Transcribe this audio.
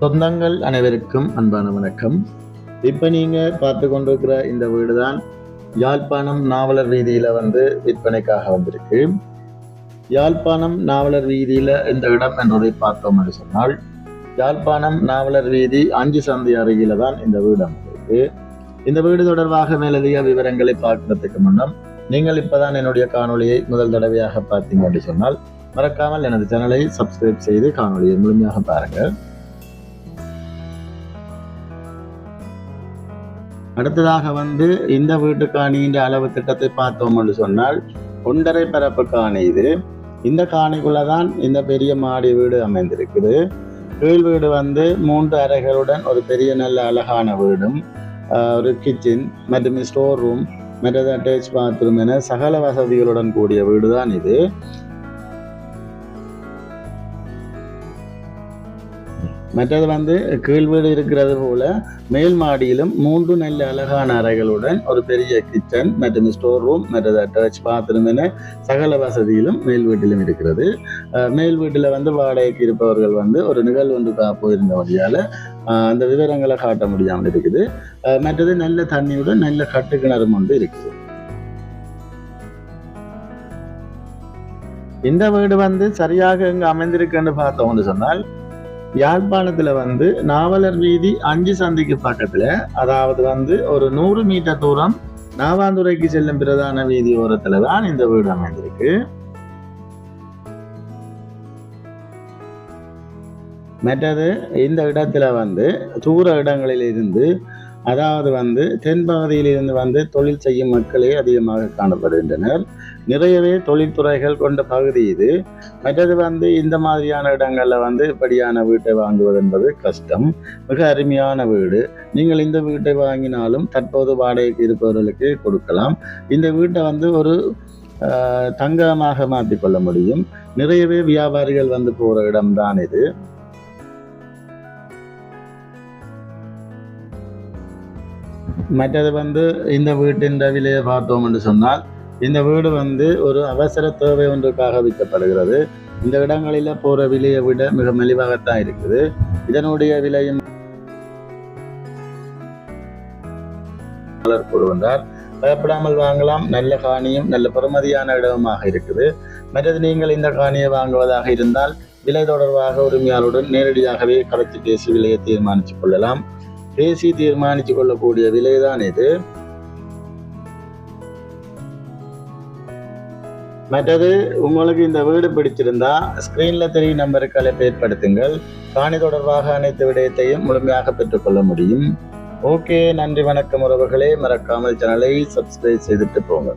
சொந்தங்கள் அனைவருக்கும் அன்பான வணக்கம். இப்போ நீங்கள் பார்த்து கொண்டிருக்கிற இந்த வீடு தான் யாழ்ப்பாணம் நாவலர் வீதியில் வந்து விற்பனைக்காக வந்திருக்கு. யாழ்ப்பாணம் நாவலர் வீதியில் இந்த இடம் என்பதை பார்த்தோம் என்று சொன்னால் யாழ்ப்பாணம் நாவலர் வீதி அஞ்சு சந்தை அருகில தான் இந்த வீடு அமைந்திருக்கு. இந்த வீடு தொடர்பாக மேலதிக விவரங்களை பார்க்கறதுக்கு முன்னம் நீங்கள் இப்போதான் என்னுடைய காணொளியை முதல் தடவையாக பார்த்தீங்க அப்படின்னு சொன்னால் மறக்காமல் எனது சேனலை சப்ஸ்கிரைப் செய்து காணொலியை முழுமையாக பாருங்கள். அடுத்ததாக வந்து இந்த வீட்டு காணியின் அளவு திட்டத்தை பார்த்தோம் என்று சொன்னால் ஒன்றரை பரப்பு காணி இது. இந்த காணிக்குள்ள தான் இந்த பெரிய மாடி வீடு அமைந்திருக்குது. கீழ் வீடு வந்து மூன்று அறைகளுடன் ஒரு பெரிய நல்ல அழகான வீடும் ஒரு கிச்சன் மற்றும் ஸ்டோர் ரூம் மற்றது அட்டாச் பாத்ரூம் என சகல வசதிகளுடன் கூடிய வீடு தான் இது. மற்றது வந்து கீழ் வீடு இருக்கிறது போல மேல் மாடியிலும் மூன்று நல்ல அழகான அறைகளுடன் ஒரு பெரிய கிச்சன் மற்றும் ஸ்டோர் ரூம் மற்றது அட்டாச் பாத்ரூம் என சகல வசதியிலும் மேல் வீட்டிலும் இருக்கிறது. மேல் வீட்டில் வந்து வாடகைக்கு இருப்பவர்கள் வந்து ஒரு நிகழ்வு ஒன்று கா- போயிருந்த வழியால் அந்த விவரங்களை காட்ட முடியாமல் இருக்குது. அஹ் மற்றது நல்ல தண்ணியுடன் நல்ல கட்டு கிணறும் ஒன்று இருக்குது. இந்த வீடு வந்து சரியாக எங்க அமைந்திருக்குன்னு பார்த்தோம்னு சொன்னால் யாழ்ப்பாணத்துல வந்து நாவலர் வீதி அஞ்சு சந்திக்கு பக்கத்துல அதாவது வந்து ஒரு நூறு மீட்டர் தூரம் நாவாந்துறைக்கு செல்லும் பிரதான வீதி ஓரத்துல தான் இந்த வீடு அமைந்திருக்கு. மற்றது இந்த இடத்துல வந்து தூர இடங்களில் இருந்து அதாவது வந்து தென்பகுதியிலிருந்து வந்து தொழில் செய்யும் மக்களே அதிகமாக காணப்படுகின்றனர். நிறையவே தொழில்துறைகள் கொண்ட பகுதி இது. மற்றது வந்து இந்த மாதிரியான இடங்களில் வந்து இப்படியான வீட்டை வாங்குவது என்பது கஷ்டம். மிக அருமையான வீடு. நீங்கள் இந்த வீட்டை வாங்கினாலும் தற்போது வாடகைக்கு இருப்பவர்களுக்கு கொடுக்கலாம். இந்த வீட்டை வந்து ஒரு தங்கமாக மாற்றிக்கொள்ள முடியும். நிறையவே வியாபாரிகள் வந்து போகிற இடம்தான் இது. மற்றது வந்து இந்த வீட்டின் விலையை பார்த்தோம் என்று சொன்னால் இந்த வீடு வந்து ஒரு அவசர தேவை ஒன்றுக்காக விற்கப்படுகிறது. இந்த இடங்களில் போகிற விலையை விட மிக மலிவாகத்தான் இருக்குது. இதனுடைய விலையும் கூறுகின்றார் பயப்படாமல் வாங்கலாம். நல்ல காணியும் நல்ல பெறுமதியான இடமாக இருக்குது. மற்றது நீங்கள் இந்த காணியை வாங்குவதாக இருந்தால் விலை தொடர்பாக உரிமையாளருடன் நேரடியாகவே கலத்து பேசி விலையை தீர்மானித்துக் கொள்ளலாம். பேசி தீர்மானித்து கொள்ளக்கூடிய விலைதான் இது. மற்றது உங்களுக்கு இந்த வீடு பிடிச்சிருந்தா ஸ்கிரீன்ல தெரியும் நம்பருக்கு அழைப்பு ஏற்படுத்துங்கள். காணி தொடர்பாக அனைத்து விடயத்தையும் முழுமையாக பெற்றுக்கொள்ள முடியும். ஓகே நன்றி வணக்கம் உறவுகளே. மறக்காமல் சேனலை சப்ஸ்கிரைப் செய்துட்டு போங்க.